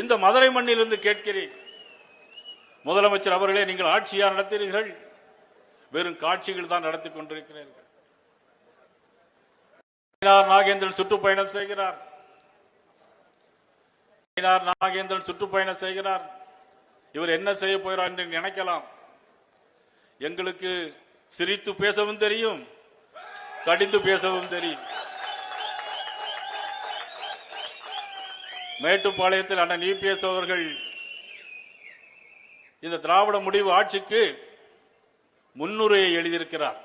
இந்த மதுரை மண்ணிலிருந்து கேட்கிறேன். முதலமைச்சர் அவர்களே நீங்கள் ஆட்சியா நடத்தினீர்கள். வெறும் காட்சிகள் தான் நடத்தி கொண்டிருக்கிறீர்கள். நாகேந்திரன் சுற்றுப்பயணம் செய்கிறார். நாகேந்திரன் சுற்றுப்பயணம் செய்கிறார். இவர் என்ன செய்ய போகிறார் என்று நினைக்கலாம். எங்களுக்கு சிரித்து பேசவும் தெரியும் கடிந்து பேசவும் தெரியும். மேட்டுப்பாளையத்தில் அண்ணன் இபிஎஸ் அவர்கள் இந்த திராவிட முடிவு ஆட்சிக்கு முன்னுரையை எழுதியிருக்கிறார்.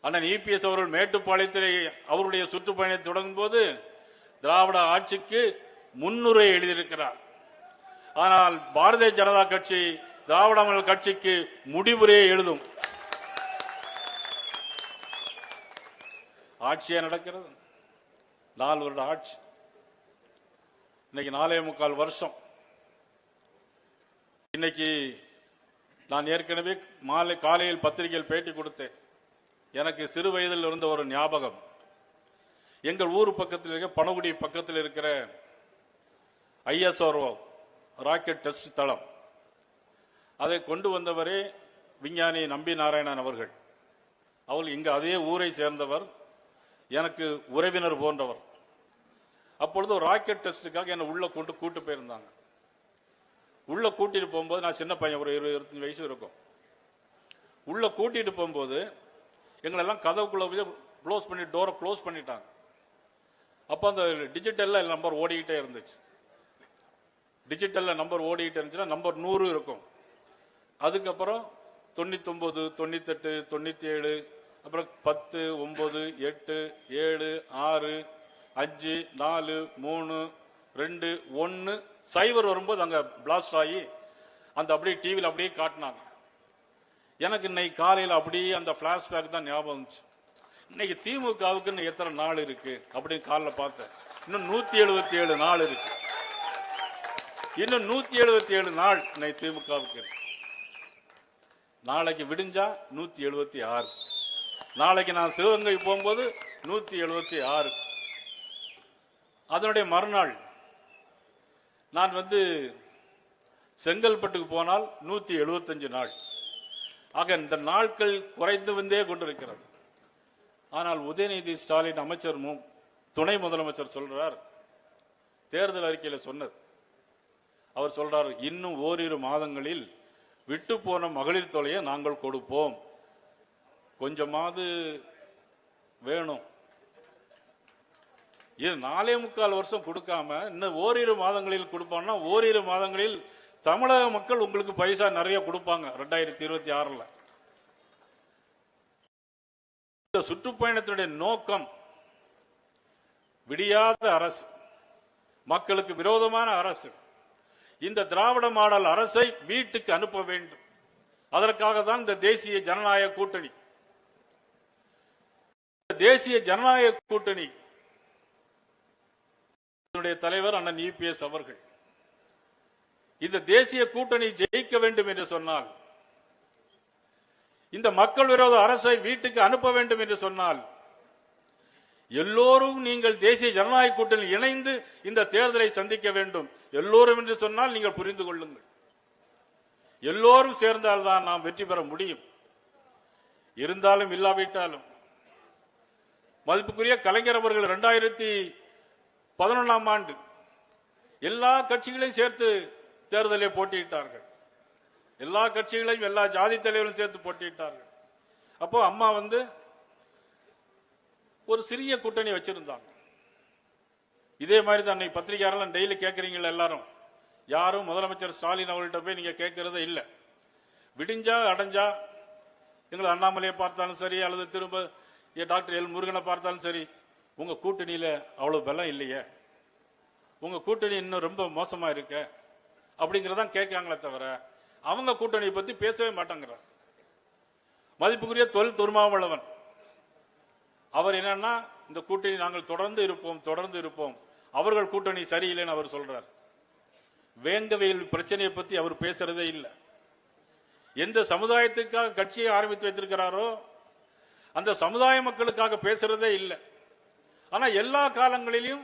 அண்ணன் இபிஎஸ் அவர்கள் மேட்டுப்பாளையத்திலே அவருடைய சுற்றுப்பயணத்தை தொடங்கும் போது திராவிட ஆட்சிக்கு முன்னுரை எழுதியிருக்கிறார். ஆனால் பாரதிய ஜனதா கட்சி திராவிட மாடல் கட்சிக்கு முடிவுரையை எழுதும். ஆட்சியா நடக்கிறது? நாலு வருட ஆட்சி. இன்னைக்கு நாலே முக்கால் வருஷம். இன்னைக்கு நான் ஏற்கனவே மாலை காலையில் பத்திரிகையில் பேட்டி கொடுத்தேன். எனக்கு சிறு வயதில் இருந்த ஒரு ஞாபகம். எங்கள் ஊர் பக்கத்தில் இருக்க பனகுடி பக்கத்தில் இருக்கிற ஐஎஸ்ஆர்ஓ ராக்கெட் டெஸ்ட் தளம். அதை கொண்டு வந்தவரே விஞ்ஞானி நம்பி நாராயணன் அவர்கள். அவர் இங்கு அதே ஊரை சேர்ந்தவர் எனக்கு உறவினர் போன்றவர். அப்பொழுது ஒரு ராக்கெட் டெஸ்ட்டுக்காக என்னை உள்ளே கொண்டு கூட்டு போயிருந்தாங்க. உள்ளே கூட்டிட்டு போகும்போது நான் சின்ன பையன் ஒரு இருபது இருபத்தஞ்சு வயசு இருக்கும். உள்ளே கூட்டிட்டு போகும்போது எங்களெல்லாம் கதவுக்குள்ளே போய் க்ளோஸ் பண்ணி டோரை க்ளோஸ் பண்ணிட்டாங்க. அப்போ அந்த டிஜிட்டலில் நம்பர் ஓடிக்கிட்டே இருந்துச்சு. டிஜிட்டலில் நம்பர் ஓடிக்கிட்டே இருந்துச்சுன்னா நம்பர் நூறு இருக்கும். அதுக்கப்புறம் தொண்ணூத்தொம்பது தொண்ணூத்தெட்டு தொண்ணூத்தி ஏழு அப்புறம் பத்து ஒம்பது எட்டு ஏழு ஆறு அஞ்சு நாலு மூணு ரெண்டு ஒன்று சைவர் வரும்போது அங்கே பிளாஸ்ட் ஆகி அந்த அப்படியே டிவியில் அப்படியே காட்டினாங்க. எனக்கு இன்னைக்கு காலையில் அப்படியே அந்த ஃப்ளாஷ்பேக் தான் ஞாபகம் இருந்துச்சு இன்னைக்கு திமுகவுக்கு இன்னும் எத்தனை நாள் இருக்கு அப்படின்னு காலைல பார்த்தேன். இன்னும் நூத்தி எழுபத்தி ஏழு நாள் இருக்கு. இன்னும் நூத்தி எழுபத்தி ஏழு நாள் இன்னைக்கு திமுகவுக்கு நாளைக்கு விடிஞ்சா நூத்தி எழுபத்தி ஆறு. நாளைக்கு நான் சிவகங்கை போகும்போது நூத்தி எழுபத்தி ஆறு. அதனுடைய மறுநாள் நான் வந்து செங்கல்பட்டுக்கு போனால் நூத்தி எழுபத்தஞ்சு நாள். ஆக இந்த நாட்கள் குறைந்து வந்தே கொண்டிருக்கிறது. ஆனால் உதயநிதி ஸ்டாலின் அமைச்சர் மு- துணை முதலமைச்சர் சொல்றார் தேர்தல் அறிக்கையில் சொன்னது. அவர் சொல்றார் இன்னும் ஓரிரு மாதங்களில் விட்டு போன மகளிர் தொகையை நாங்கள் கொடுப்போம். கொஞ்சமாவது வேணும். இது நாலே முக்கால் வருஷம் கொடுக்காம இன்னும் ஓரிரு மாதங்களில் கொடுப்பாங்கன்னா ஓரிரு மாதங்களில் தமிழக மக்கள் உங்களுக்கு பைசா நிறைய கொடுப்பாங்க ரெண்டாயிரத்தி இருபத்தி ஆறில். இந்த சுற்றுப்பயணத்தினுடைய நோக்கம் விடியாத அரசு மக்களுக்கு விரோதமான அரசு. இந்த திராவிட மாடல் அரசை வீட்டுக்கு அனுப்ப வேண்டும். அதற்காக தான் இந்த தேசிய ஜனநாயக கூட்டணி. இந்த தேசிய ஜனநாயக கூட்டணி இதனுடைய தலைவர் அண்ணன் இபிஎஸ் அவர்கள். இந்த தேசிய கூட்டணி ஜெயிக்க வேண்டும் என்று சொன்னால் இந்த மக்கள் விரோத அரசை வீட்டுக்கு அனுப்ப வேண்டும் என்று சொன்னால் எல்லோரும் நீங்கள் தேசிய ஜனநாயக கூட்டணி இணைந்து இந்த தேர்தலை சந்திக்க வேண்டும். எல்லோரும் என்று சொன்னால் நீங்கள் புரிந்து கொள்ளுங்கள். எல்லோரும் சேர்ந்தால்தான் நாம் வெற்றி பெற முடியும். இருந்தாலும் இல்லாவிட்டாலும். மதிப்புக்குரிய கலைஞர் அவர்கள் இரண்டாயிரத்தி பதினொன்றாம் ஆண்டு எல்லா கட்சிகளையும் சேர்த்து தேர்தலில் போட்டியிட்டார்கள். எல்லா கட்சிகளையும் எல்லா ஜாதி தலைவரும் சேர்த்து போட்டியிட்டார்கள். அப்போ அம்மா வந்து ஒரு சிறிய கூட்டணி வச்சிருந்தாங்க. இதே மாதிரி தான் இன்னைக்கு பத்திரிகையாளர்கள் டெய்லி கேட்குறீங்களா எல்லாரும். யாரும் முதலமைச்சர் ஸ்டாலின் அவர்கள்ட்ட போய் நீங்க கேட்கறதே இல்லை. விடிஞ்சா அடைஞ்சா எங்களை அண்ணாமலையை பார்த்தாலும் சரி அல்லது திரும்ப டாக்டர் எல் முருகனை பார்த்தாலும் சரி உங்க கூட்டணியில அவ்வளவு பலம் இல்லையே? உங்க கூட்டணி இன்னும் ரொம்ப மோசமா இருக்க? அப்படிங்கிறதான் கேட்காங்களே தவிர அவங்க கூட்டணியை பத்தி பேசவே மாட்டேங்கிறார். மதிப்புக்குரிய தொல் துருமாவளவன். அவர் என்னன்னா இந்த கூட்டணி நாங்கள் தொடர்ந்து இருப்போம் தொடர்ந்து இருப்போம். அவர்கள் கூட்டணி சரியில்லைன்னு அவர் சொல்றார். வேங்கவையில் பிரச்சனையை பத்தி அவர் பேசுறதே இல்லை. எந்த சமுதாயத்துக்காக கட்சியை ஆரம்பித்து வைத்திருக்கிறாரோ அந்த சமுதாய மக்களுக்காக பேசுறதே இல்லை. ஆனா எல்லா காலங்களிலும்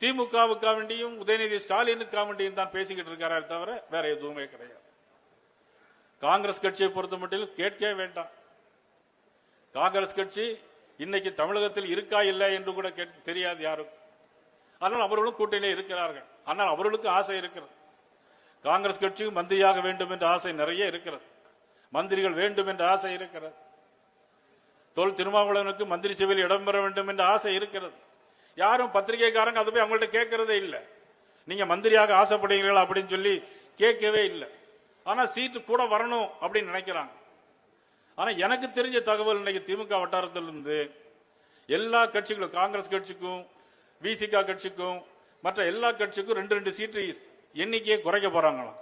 திமுகவுக்கா வேண்டியும் உதயநிதி ஸ்டாலினுக்கா வேண்டியும் தான் பேசிக்கிட்டு இருக்காரே தவிர வேற எதுவுமே கிடையாது. காங்கிரஸ் கட்சியை பொறுத்த மட்டும் கேட்கவே வேண்டாம். காங்கிரஸ் கட்சி இன்னைக்கு தமிழகத்தில் இருக்கா இல்லை என்று கூட கேட்டு தெரியாது யாருக்கும். ஆனால் அவர்களும் கூட்டணியில் இருக்கிறார்கள். ஆனால் அவர்களுக்கு ஆசை இருக்கிறது. காங்கிரஸ் கட்சிக்கு மந்திரியாக வேண்டும் என்ற ஆசை நிறைய இருக்கிறது. மந்திரிகள் வேண்டும் என்ற ஆசை இருக்கிறது. தோல் திருமாவளவனுக்கு மந்திரி சபையில் இடம்பெற வேண்டும் என்ற ஆசை இருக்கிறது. யாரும் பத்திரிகைக்காரங்க அது போய் அவங்கள்ட்ட கேட்கறதே இல்லை. நீங்க மந்திரியாக ஆசைப்படுகிறீர்களா அப்படின்னு சொல்லி கேட்கவே இல்லை. ஆனா சீட்டு கூட வரணும் அப்படின்னு நினைக்கிறாங்க. ஆனா எனக்கு தெரிஞ்ச தகவல் இன்னைக்கு திமுக வட்டாரத்திலிருந்து எல்லா கட்சிகளும் காங்கிரஸ் கட்சிக்கும் விசிகா கட்சிக்கும் மற்ற எல்லா கட்சிக்கும் ரெண்டு ரெண்டு சீட்டு எண்ணிக்கையை குறைக்க போறாங்களாம்.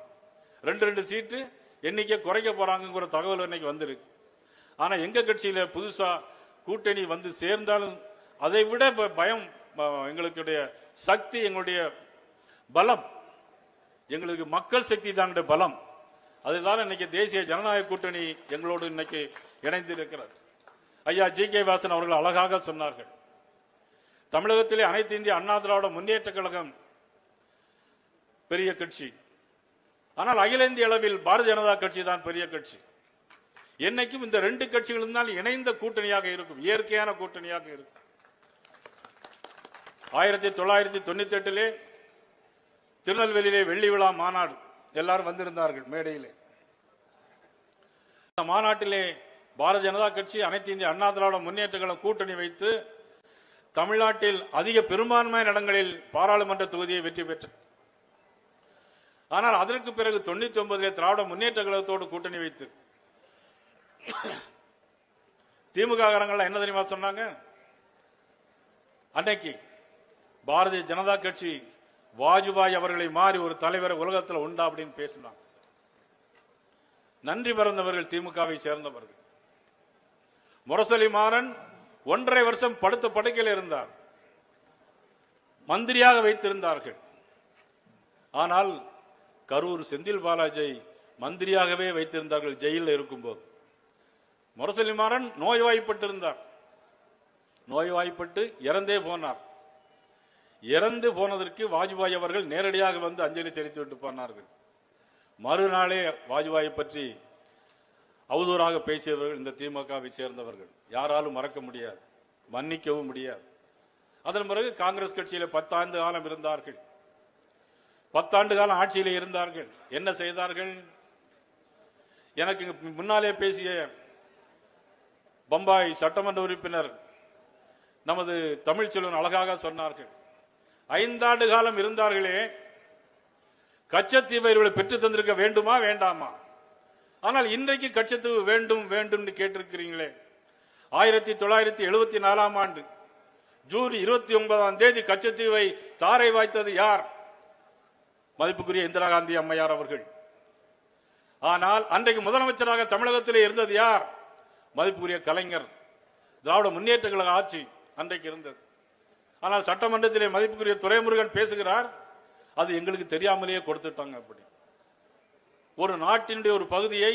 ரெண்டு ரெண்டு சீட்டு எண்ணிக்கையை குறைக்க போறாங்கிற தகவல் இன்னைக்கு வந்திருக்கு. ஆனா எங்க கட்சியில புதுசா கூட்டணி வந்து சேர்ந்தாலும் அதை விட ப- பயம் எங்களுடைய சக்தி எங்களுடைய பலம். எங்களுக்கு மக்கள் சக்தி தான் பலம். அதுதான் இன்னைக்கு தேசிய ஜனநாயக கூட்டணி எங்களோடு இன்னைக்கு இணைந்து இருக்கிறார் ஐயா ஜி. கே. வாசன் அவர்கள் அழகாக சொன்னார்கள். தமிழகத்திலே அனைத்து இந்திய அண்ணா திராவிட முன்னேற்ற கழகம் பெரிய கட்சி. ஆனால் அகில இந்திய அளவில் பாரதிய ஜனதா கட்சி தான் பெரிய கட்சி. என்னைக்கும் இந்த ரெண்டு கட்சிகளும் தான் இணைந்த கூட்டணியாக இருக்கும் இயற்கையான கூட்டணியாக இருக்கும். ஆயிரத்தி தொள்ளாயிரத்தி தொண்ணூத்தி எட்டிலே திருநெல்வேலியிலே வெள்ளி விழா மாநாடு. எல்லாரும் வந்திருந்தார்கள் மேடையிலே. அந்த மாநாட்டிலே பாரதிய ஜனதா கட்சி அனைத்து இந்திய அண்ணா திராவிட முன்னேற்றங்களை கூட்டணி வைத்து தமிழ்நாட்டில் அதிக பெரும்பான்மையான இடங்களில் பாராளுமன்ற தொகுதியை வெற்றி பெற்றது. ஆனால் அதற்கு பிறகு தொண்ணூத்தி ஒன்பதிலே திராவிட முன்னேற்ற கழகத்தோடு கூட்டணி வைத்து திமுக காரங்கள் என்ன தெரியுமா சொன்னாங்க? அன்னைக்கு பாரதிய ஜனதா கட்சி வாஜ்பாய் அவர்களை மாறி ஒரு தலைவர் உலகத்தில் உண்டா அப்படின்னு பேசினாங்க. நன்றி மறந்தவர்கள் திமுகவை சேர்ந்தவர்கள். முரசொலி மாறன் ஒன்றரை வருஷம் படுத்த படுக்கையில் இருந்தார். மந்திரியாக வைத்திருந்தார்கள். ஆனால் கரூர் செந்தில் பாலாஜை மந்திரியாகவே வைத்திருந்தார்கள் ஜெயிலில் இருக்கும்போது. முரசொலிமாறன் நோய்வாய்ப்பட்டிருந்தார். நோய்வாய்ப்பட்டு இறந்தே போனார். இறந்து போனதற்கு வாஜ்பாய் அவர்கள் நேரடியாக வந்து அஞ்சலி செலுத்தி விட்டு போனார்கள். மறுநாளே வாஜ்பாயை பற்றி அவதூறாக பேசியவர்கள் இந்த திமுகவை சேர்ந்தவர்கள். யாராலும் மறக்க முடியாது மன்னிக்கவும் முடியாது. அதன் பிறகு காங்கிரஸ் கட்சியில் பத்தாண்டு காலம் இருந்தார்கள். பத்தாண்டு காலம் ஆட்சியில் இருந்தார்கள். என்ன செய்தார்கள்? எனக்கு முன்னாலே பேசிய பம்பாய் சட்டமன்ற உறுப்பினர் நமது தமிழ்ச்செல்வன் அழகாக சொன்னார்கள். ஐந்தாண்டு காலம் இருந்தார்களே கச்சத்தீவை இவர்களை பெற்று தந்திருக்க வேண்டுமா வேண்டாமா? ஆனால் இன்றைக்கு கச்சத்தீவு வேண்டும் வேண்டும் கேட்டிருக்கிறீங்களே. ஆயிரத்தி தொள்ளாயிரத்தி எழுபத்தி நாலாம் ஆண்டு ஜூன் இருபத்தி ஒன்பதாம் தேதி கச்சத்தீவை தாரை வாய்த்தது யார்? மதிப்புக்குரிய இந்திரா காந்தி அம்மையார் அவர்கள். ஆனால் அன்றைக்கு முதலமைச்சராக தமிழகத்திலே இருந்தது யார்? மதிப்புக்குரிய கலைஞர் திராவிட முன்னேற்ற கழக ஆட்சி அன்றைக்கு இருந்தது. ஆனால் சட்டமன்றத்திலே மதிப்புக்குரிய துறைமுருகன் பேசுகிறார் அது எங்களுக்கு தெரியாமலேயே கொடுத்துட்டாங்க அப்படி. ஒரு நாட்டினுடைய ஒரு பகுதியை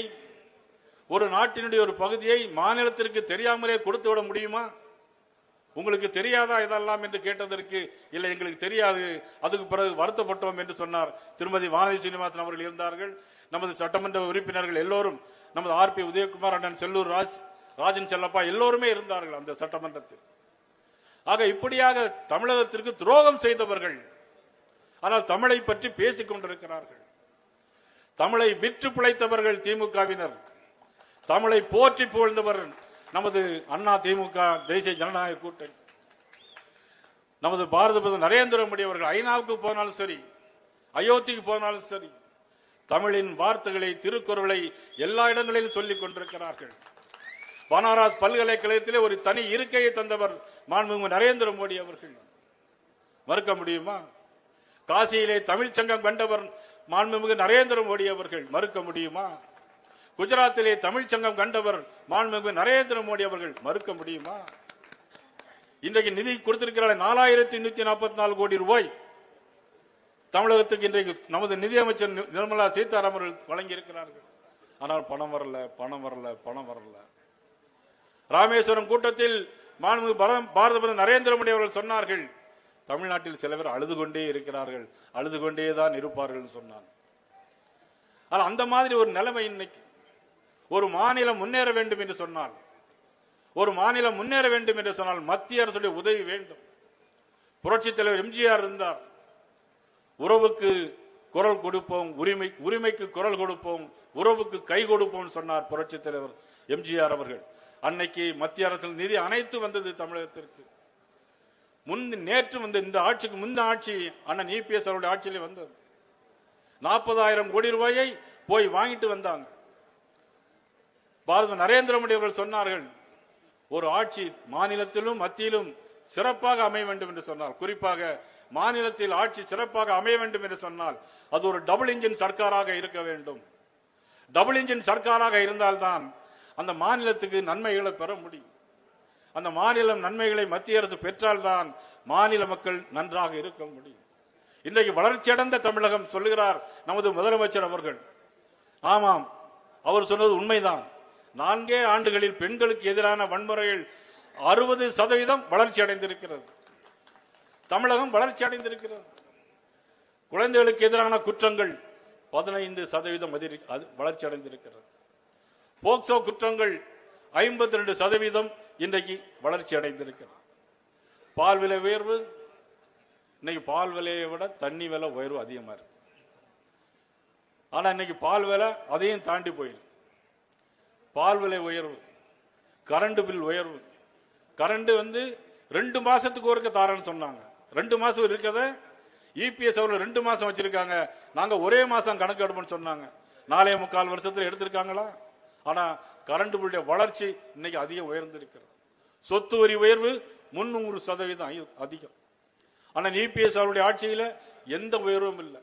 ஒரு நாட்டினுடைய ஒரு பகுதியை மாநிலத்திற்கு தெரியாமலே கொடுத்து விட முடியுமா? உங்களுக்கு தெரியாதா இதெல்லாம் என்று கேட்டதற்கு இல்லை எங்களுக்கு தெரியாது அதுக்கு பிறகு வருத்தப்பட்டோம் என்று சொன்னார் திருமதி வானதி சீனிவாசன் அவர்கள் இருந்தார்கள். நமது சட்டமன்ற உறுப்பினர்கள் எல்லோரும் நமது ஆர் பி உதயகுமார் அண்ணன் செல்லூர் ராஜ் ராஜன் செல்லப்பா எல்லோருமே இருந்தார்கள் அந்த சட்டமன்றத்தில். ஆக இப்படியாக தமிழகத்திற்கு துரோகம் செய்தவர்கள் ஆனால் தமிழை பற்றி பேசிக் கொண்டிருக்கிறார்கள். தமிழை விற்று பிழைத்தவர்கள் திமுகவினர் தமிழை போற்றி புகழ்ந்தவர் நமது அண்ணா திமுக தேசிய ஜனநாயக கூட்டணி. நமது பாரத பிரதமர் நரேந்திர மோடி அவர்கள் ஐநாவுக்கு போனாலும் சரி அயோத்திக்கு போனாலும் சரி தமிழின் வார்த்தைகளை திருக்குறளை எல்லா இடங்களிலும் சொல்லிக் கொண்டிருக்கிறார்கள். பனாரஸ் பல்கலைக்கழகத்திலே ஒரு தனி இருக்கையை தந்தவர் மாண்புமிகு நரேந்திர மோடி அவர்கள். மறுக்க முடியுமா? காசியிலே தமிழ்ச் சங்கம் கண்டவர் மாண்புமிகு நரேந்திர மோடி அவர்கள். மறுக்க முடியுமா? குஜராத்திலே தமிழ்ச் சங்கம் கண்டவர் மாண்புமிகு நரேந்திர மோடி அவர்கள். மறுக்க முடியுமா? இன்றைக்கு நிதி கொடுத்திருக்கிறார் நாலாயிரத்தி நூத்தி நாற்பத்தி நாலு கோடி ரூபாய். தமிழகத்துக்கு இன்றைக்கு நமது நிதியமைச்சர் நி- நிர்மலா சீதாராமன் வழங்கியிருக்கிறார்கள். வழங்கி இருக்கிறார்கள் ஆனால் பணம் வரல பணம் வரல பணம் வரல. ராமேஸ்வரம் கூட்டத்தில் மாண்பு பாரத பிரதமர் நரேந்திர மோடி அவர்கள் சொன்னார்கள். தமிழ்நாட்டில் சில பேர் அழுது கொண்டே இருக்கிறார்கள். அழுது கொண்டே தான் இருப்பார்கள் சொன்னான். ஆனால் அந்த மாதிரி ஒரு நிலைமை இன்னைக்கு ஒரு மாநிலம் முன்னேற வேண்டும் என்று சொன்னால் ஒரு மாநிலம் முன்னேற வேண்டும் என்று சொன்னால் மத்திய அரசுடைய உதவி வேண்டும். புரட்சித் தலைவர் எம்ஜிஆர் இருந்தார். உறவுக்கு குரல் கொடுப்போம் உரிமை உரிமைக்கு குரல் கொடுப்போம் உறவுக்கு கை கொடுப்போம் சொன்னார் புரட்சித் தலைவர் எம்ஜிஆர் அவர்கள். அன்னைக்கு மத்திய அரசின் நிதி அனைத்து வந்தது தமிழகத்திற்கு. முன் நேற்று வந்து இந்த ஆட்சிக்கு முந்த ஆட்சி அண்ணன் இபிஎஸ் அவருடைய ஆட்சியிலே வந்தது. நாற்பதாயிரம் கோடி ரூபாயை போய் வாங்கிட்டு வந்தாங்க. பாரத நரேந்திர மோடி அவர்கள் சொன்னார்கள் ஒரு ஆட்சி மாநிலத்திலும் மத்தியிலும் சிறப்பாக அமைய வேண்டும் என்று சொன்னார் குறிப்பாக மாநிலத்தில் ஆட்சி சிறப்பாக அமைய வேண்டும் என்று சொன்னால் அது ஒரு டபுள் இன்ஜின் சர்க்காராக இருக்க வேண்டும். டபுள் இன்ஜின் சர்க்காராக இருந்தால்தான் அந்த மாநிலத்துக்கு நன்மைகளை பெற முடியும். அந்த மாநிலம் நன்மைகளை மத்திய அரசு பெற்றால்தான் மாநில மக்கள் நன்றாக இருக்க முடியும். இன்றைக்கு வளர்ச்சியடைந்த தமிழகம் சொல்லுகிறார் நமது முதலமைச்சர் அவர்கள். ஆமாம் அவர் சொன்னது உண்மைதான். நான்கே ஆண்டுகளில் பெண்களுக்கு எதிரான வன்முறைகள் அறுபது சதவீதம் வளர்ச்சி அடைந்திருக்கிறது தமிழகம் வளர்ச்சி அடைந்திருக்கிறது குழந்தைகளுக்கு எதிரான குற்றங்கள் பதினைந்து சதவீதம் அது வளர்ச்சி அடைந்திருக்கிறது போக்சோ குற்றங்கள் ஐம்பத்தி ரெண்டு சதவீதம் இன்றைக்கு வளர்ச்சி அடைந்திருக்கிறது. பால் விலை உயர்வு இன்னைக்கு பால் விலையை விட தண்ணி விலை உயர்வு அதிகமாக இருக்கு. ஆனால் இன்னைக்கு பால் விலை அதையும் தாண்டி போயிடும் பால் விலை உயர்வு கரண்ட் பில் உயர்வு. கரண்ட் வந்து ரெண்டு மாசத்துக்கு ஒருக்க தாரன்னு சொன்னாங்க. ரெண்டு மாசம் இருக்கத இபிஎஸ் அவர்கள் ரெண்டு மாசம் வச்சிருக்காங்க. நாங்க ஒரே மாசம் கணக்கு எடுப்போம்னு சொன்னாங்க. நாலே முக்கால் வருஷத்துல எடுத்திருக்காங்களா? ஆனால் கரண்ட் பில்லுடைய வளர்ச்சி இன்னைக்கு அதிகம் உயர்ந்திருக்கிறது. சொத்து வரி உயர்வு முன்னூறு சதவீதம் அதிகம். ஆனால் இபிஎஸ் அவருடைய ஆட்சியில் எந்த உயர்வும் இல்லை.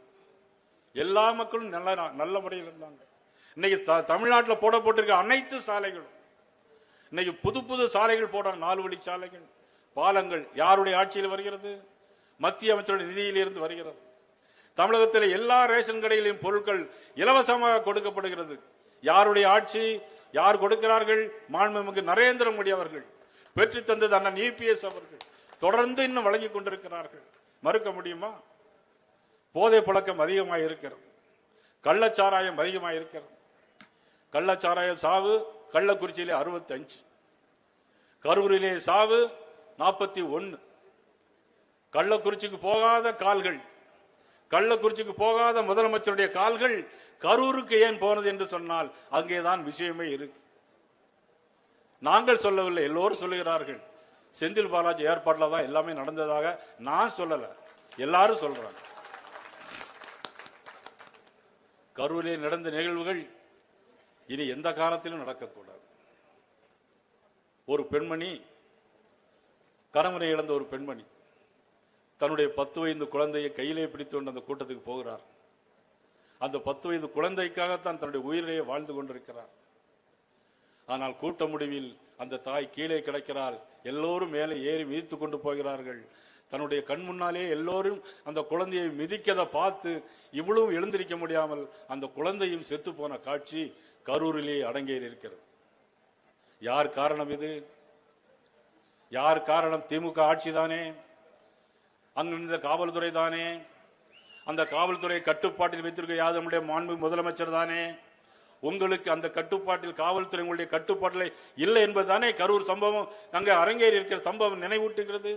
எல்லா மக்களும் நல்ல நல்ல முறையில் இருந்தாங்க. இன்னைக்கு த- போட போடப்பட்டிருக்க அனைத்து சாலைகளும் இன்னைக்கு புது புது சாலைகள் போடுறாங்க நாலு வழி சாலைகள் பாலங்கள் யாருடைய ஆட்சியில் வருகிறது? மத்திய அமைச்சருடைய நிதியிலிருந்து வருகிறது. தமிழகத்தில் எல்லா ரேஷன் கடையிலையும் பொருட்கள் இலவசமாக கொடுக்கப்படுகிறது. யாருடைய ஆட்சி யார் கொடுக்கிறார்கள்? மாண்புமிகு நரேந்திர மோடி அவர்கள். பெற்று தந்தது அண்ணன் இபிஎஸ் அவர்கள். தொடர்ந்து இன்னும் வழங்கி கொண்டிருக்கிறார்கள். மறுக்க முடியுமா? போதை பழக்கம் அதிகமாக இருக்கிறது. கள்ளச்சாராயம் அதிகமாக இருக்கிறது. கள்ளச்சாராய சாவு கள்ளக்குறிச்சியிலே அறுபத்தி அஞ்சு கரூரிலே சாவு நாற்பத்தி ஒன்று கள்ளக்குறிச்சிக்கு போகாத கால்கள் கள்ளக்குறிச்சிக்கு போகாத முதலமைச்சருடைய கால்கள் கரூருக்கு ஏன் போனது என்று சொன்னால் அங்கேதான் விஷயமே இருக்கு. நாங்கள் சொல்லவில்லை எல்லோரும் சொல்லுகிறார்கள். செந்தில் பாலாஜி ஏற்பாட்டில் தான் எல்லாமே நடந்ததாக நான் சொல்லல எல்லாரும் சொல்றாங்க. கரூரில் நடந்த நிகழ்வுகள் இனி எந்த காலத்திலும் நடக்கக்கூடாது. ஒரு பெண்மணி கணவனை இழந்த ஒரு பெண்மணி தன்னுடைய பத்து வயது குழந்தையை கையிலே பிடித்து கொண்டு அந்த கூட்டத்துக்கு போகிறார். அந்த பத்து வயது குழந்தைக்காகத்தான் தன்னுடைய உயிரையே வாழ்ந்து கொண்டிருக்கிறார். ஆனால் கூட்ட முடிவில் அந்த தாய் கீழே கிடக்கிறார் எல்லோரும் மேலே ஏறி மிதித்து கொண்டு போகிறார்கள். தன்னுடைய கண் முன்னாலே எல்லோரும் அந்த குழந்தையை மிதிக்கதை பார்த்து இவ்வளவும் எழுந்திருக்க முடியாமல் அந்த குழந்தையும் செத்து போன காட்சி கரூரிலே அடங்கேறி இருக்கிறது. யார் காரணம் இது? யார் காரணம்? திமுக ஆட்சி அங்கு அங்கிருந்த காவல்துறை தானே? அந்த காவல்துறை கட்டுப்பாட்டில் வைத்திருக்க யார் நம்முடைய மாண்பு முதலமைச்சர் தானே? உங்களுக்கு அந்த கட்டுப்பாட்டில் காவல்துறை உங்களுடைய கட்டுப்பாட்டில் இல்லை என்பதுதானே கரூர் சம்பவம்? அங்கே அரங்கேறி இருக்கிற சம்பவம் நினைவூட்டுகிறது.